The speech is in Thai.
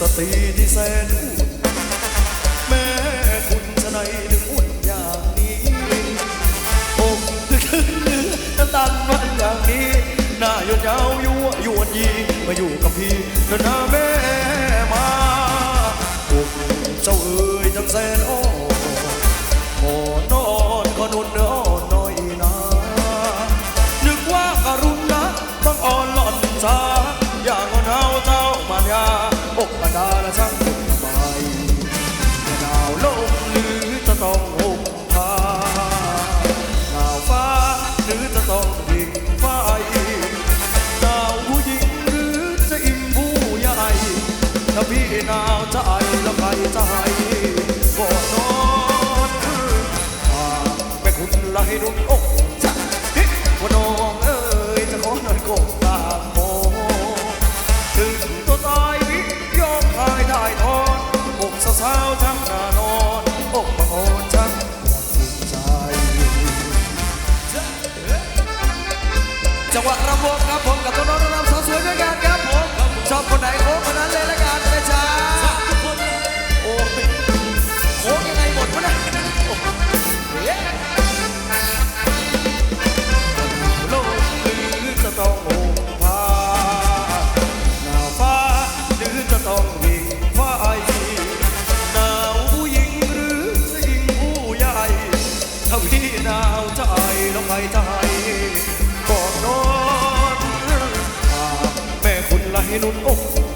สติที่แสนอุ่นแม่คุณชะไหนถึงอุ่นอย่างนี้อกถึงขึ้นเนื้อตันวันอย่างนี้หน้าหยดยาวยั่วยวนยีมาอยู่กับพี่เดินหน้าแม่ รือจะต้องดิ่งไฟดาวผู้หญิงหรือจะอิ่มผู้ใหญ่ถ้าพี่หนาวใจแล้วใครจะให้ก่อนนอนฝากแม่คุณไล่ดุนอกจะฮิว่าน้องเอ้ยจะขอนอนกบต จังหวะระวงครับผมกับน้องๆนำสาวสวยด้วยกันครับผมชอบคนไหนโค้งคนนั้นเลย in un um.